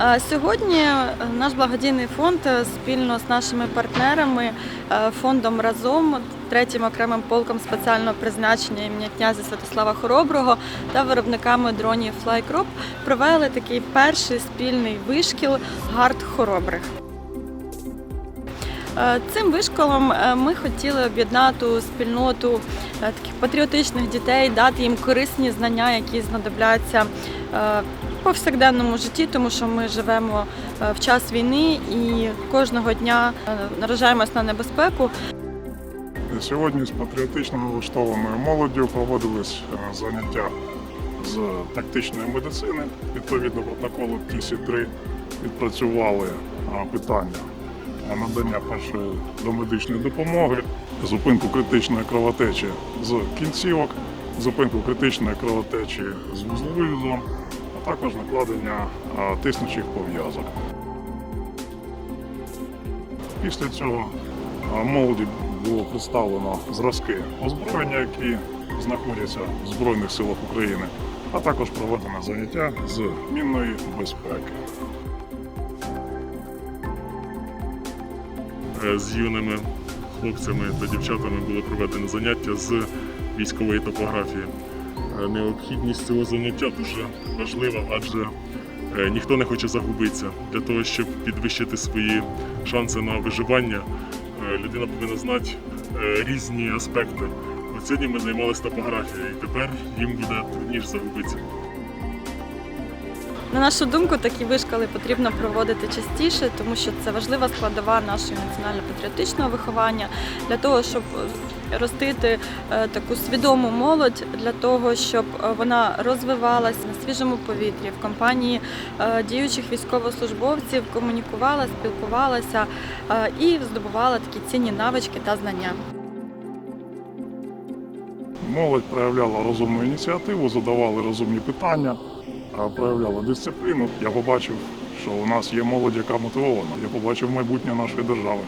Е, Сьогодні е, наш благодійний фонд е, спільно з нашими партнерами, фондом разом, третім окремим полком спеціального призначення імені князя Святослава Хороброго та виробниками дронів Flycrop провели такий перший спільний вишкіл гард хоробрих. Цим вишколом ми хотіли об'єднати спільноту таких патріотичних дітей, дати їм корисні знання, які знадобляться повсякденному житті, тому що ми живемо е, в час війни і кожного дня е, наражаємось на небезпеку. Сьогодні з патріотично налаштованою молоддю проводились е, заняття з тактичної медицини. Відповідно протоколу ТІСі-3 відпрацювали питання надання першої домедичної допомоги, зупинку критичної кровотечі з кінцівок, зупинку критичної кровотечі з вузлових також накладення тиснучих пов'язок. Після цього молоді було представлено зразки озброєння, які знаходяться в Збройних силах України, а також проведено заняття з мінної безпеки. Е, з юними хлопцями та дівчатами було проведено заняття з військової топографії. Необхідність цього заняття дуже важлива, адже е, ніхто не хоче загубитися. Для того, щоб підвищити свої шанси на виживання, е, людина повинна знати е, різні аспекти. От сьогодні ми займалися топографією, і тепер їм буде трудніше загубитися. На нашу думку, такі вишколи потрібно проводити частіше, тому що це важлива складова нашого національно-патріотичного виховання для того, щоб е, ростити е, таку свідому молодь, для того, щоб е, вона розвивалася на свіжому повітрі в компанії діючих військовослужбовців, комунікувала, спілкувалася і здобувала такі цінні навички та знання. Молодь проявляла розумну ініціативу, задавали розумні питання, проявляла дисципліну. Я побачив, що у нас є молодь, яка мотивована. Я побачив майбутнє нашої держави.